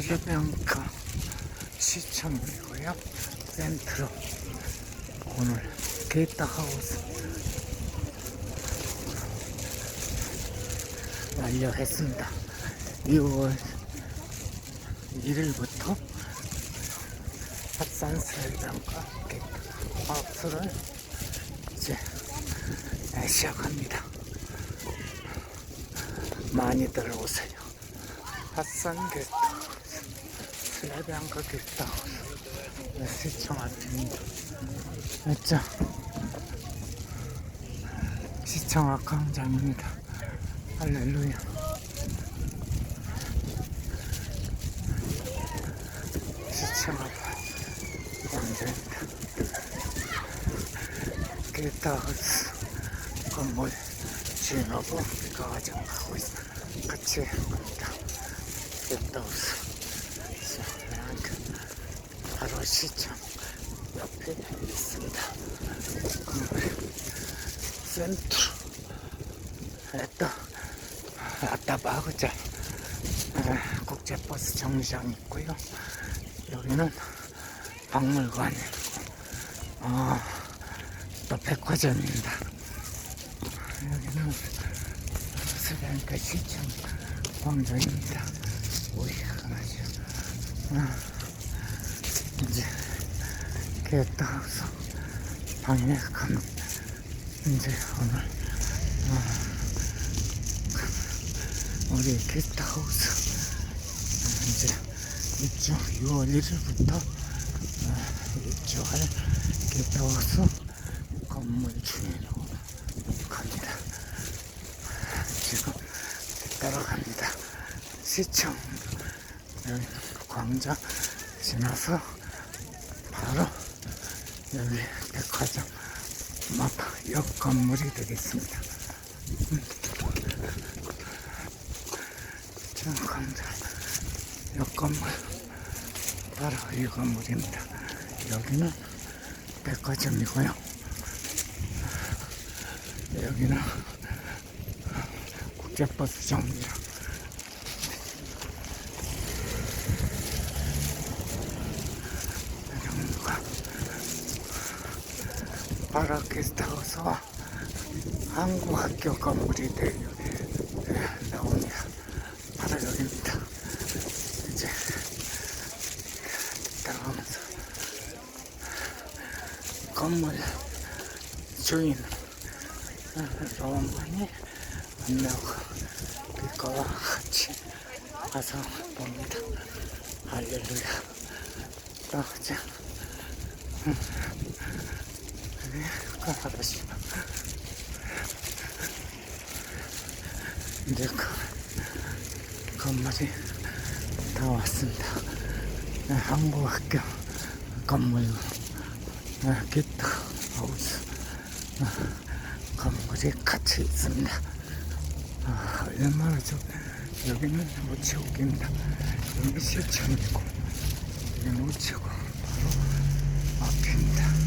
스르랑카 시청이고요. 센트로 오늘 게이트하우스 완료했습니다. 2월 1일부터 핫산 스르랑카 게이트하우스를 이제 시작합니다. 많이들 오세요. 핫산 게스트 하우스, 슬라비앙카 게스트하우스 네, 시청 앞입니다. 맞죠? 시청 앞 광장입니다. 할렐루야. 시청 앞 광장입니다. 게스트하우스 건물 지나고 가정하고 있어. 같이 갑니다. 게스트하우스. 시청 옆에 있습니다. 센트로 에따 아따 바그자 국제버스 정류장 있고요. 여기는 박물관이고 어, 또 백화점입니다. 여기는 스리랑카 시청 광장입니다. 우리 강아지. 아, 이제 게스트하우스 방에 가면 이제 오늘 아, 우리 게스트하우스 이제 입주 6월 1일부터 입주할 게스트하우스 건물 주인으로 갑니다. 지금 따라갑니다. 시청 여기 광장 지나서 여기 백화점 앞옆 건물이 되겠습니다. 음. 저 광장 옆 건물 바로 이 건물입니다. 여기는 백화점이고요. 여기는 국제버스 정류장. 여기가 바로 게스트하우스와 한국 학교 건물이 되, 네, 나옵니다. 바로 여기입니다. 이제 따라가면서 건물 주인 로만이 만나고 그거와 같이 가서 봅니다. 할렐루야. 또 이제 네, 그 아저씨 이제 그 건물이 다 왔습니다. 네, 한국학교 건물 네, 게트 하우스 네, 건물이 같이 있습니다. 아, 얼마나 좀 여기는 우체국입니다. 여기 시청이고 여기는 우체국 바로 앞입니다.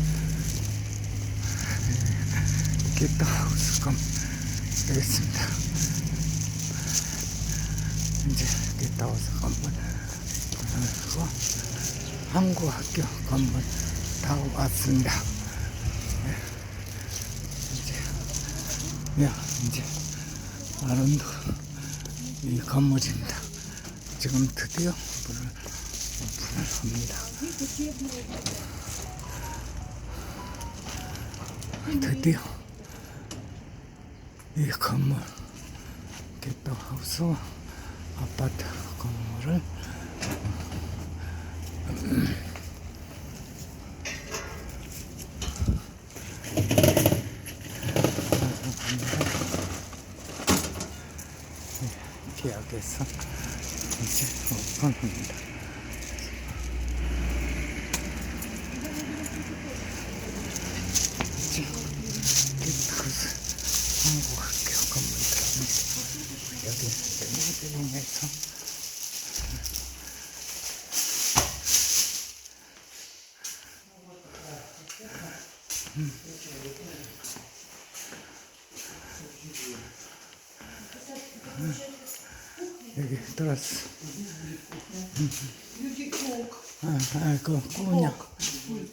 하우스 건 되겠습니다. 이제 게타워스 건물 그리고 한국학교 건물 다 왔습니다. 네. 이제 야 이제 아름도 이 건물입니다. 지금 드디어 문을 오픈을 합니다. 드디어 이 건물 게타하우스와 아파트 건물을 계약해서 이제 오픈합니다. 한국학교 건물입니다. 여기 셀리빙에서 여기 들었어. 여기 ок. 아, 아, 그 꾸냐.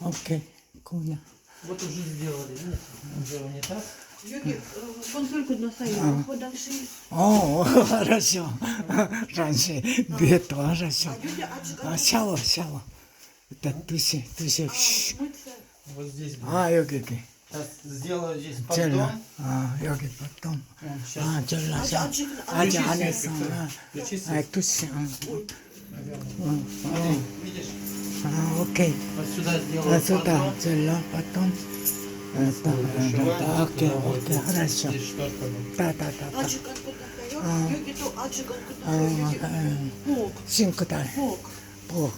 오케이, 꾸냐. Вот уже сделали, видите? Уже унитаз. 여기 어, консольку на сайт. подальше. 어, хорошо. раньше нет, хорошо. 여기 아직 아, 샤워, 샤워. 일단 두시, 두시. 쉬. мыться. Вот здесь будет. 아, 여기, 여기. Сейчас сделаю здесь 젤라. поддон. 아, 여기 потом. Вон, сейчас 아, 젤라, 아직 샤워. 아직 아직 아직 안 했어. 아, включи 아, свет. 두시. 어. Смотри, видишь? 아, 오케이. Вот сюда сделаю 아, сюда, поддон. 젤라, потом. Синкота. Плох.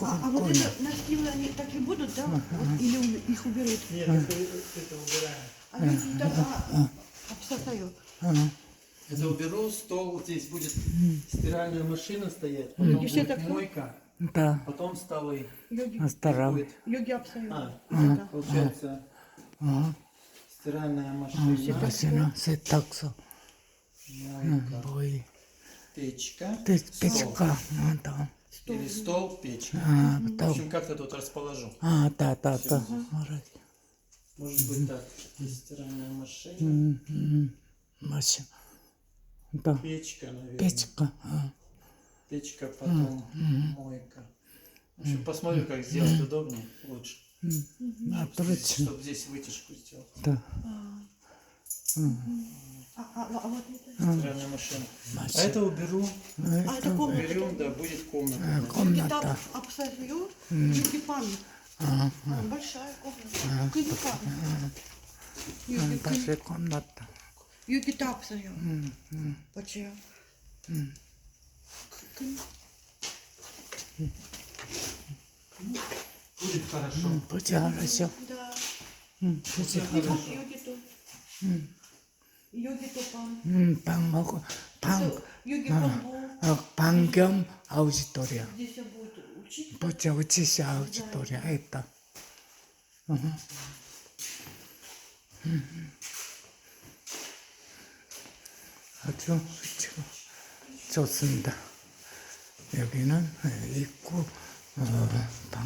А вот это наждивы, они так и будут, да? Или их уберут? Нет, это убираем. А Это уберу, стол, здесь будет стиральная машина стоять, потом будет мойка. Да. Потом столы. Люди. Люди абсолютно. А, получается. Стиральная машина. Машина, це таксо. Мойка. Бой. Печка. То печка. А, да. Или стол, печка. А, В общем, как-то тут расположу. А, да, да, Всё. да. Может. Может быть так. Стиральная машина. Машина. Да. Печка, наверное. Печка. Печка, потом мойка. В общем, посмотрю, как сделать удобнее, лучше. Отрыть. Чтобы здесь вытяжку сделать. Да. А, а, а, а вот это? Стиральная машина. А это уберу. А это комната? Уберем, да, будет комната. Комната. Абсолютно. Юрий память. Ага. Большая комната. Юрий память. Большая комната. Юрий тап сою. Почему? Кын. Кын. 여기 다 обсосают. Почему? Будет хорошо. 음, 보지 알았어. Да. 음, 보지 여기, 알았어. 여기도. 여기도 pan. 음, 방하고, 방, 여기 pan 어, 방겸 아우지토리아. Здесь будет учить. 보자, 우치시 아우지토리아 했다. 어허. 음. 아주 지금 좋습니다. 여기는 예, 입구, 어, 방,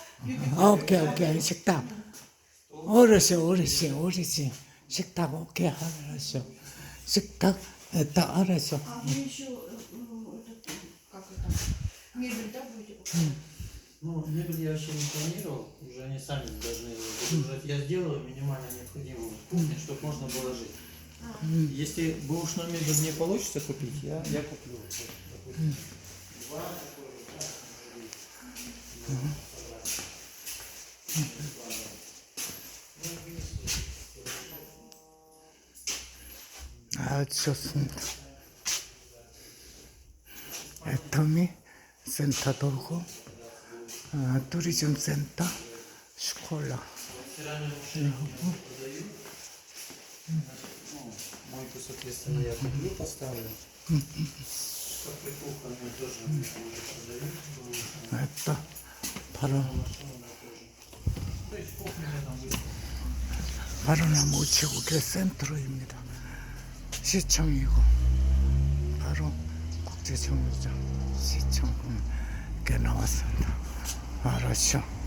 여기 아, 오케이, 오케이, 식탁. 어르신, 어르신, 어르신. 식탁, 오케이, 알았어. 식탁, это, 알았어. А вы еще, э, ну, этот, как это, мебель, да, будете? Ну, мебель я вообще не планировал, уже они сами должны выгружать. Я сделаю минимально необходимую кухню, чтобы можно было жить. Если бэушную мебель не получится купить, я, я куплю. Вот, допустим, два такой, да, 아주 좋습니다. 애터미 센터 돌고, 어, 투리즘 센터, 슈콜라. Стиральную машину я продаю. Ну, мойку, соответственно, я куплю, поставлю. Кофейку у меня тоже уже продаю. бэушную. это 바로, 바로 나무 우체국의 센터입니다. 시청이고, 바로 국제정류장 시청, 이렇게 나왔습니다. 알았죠?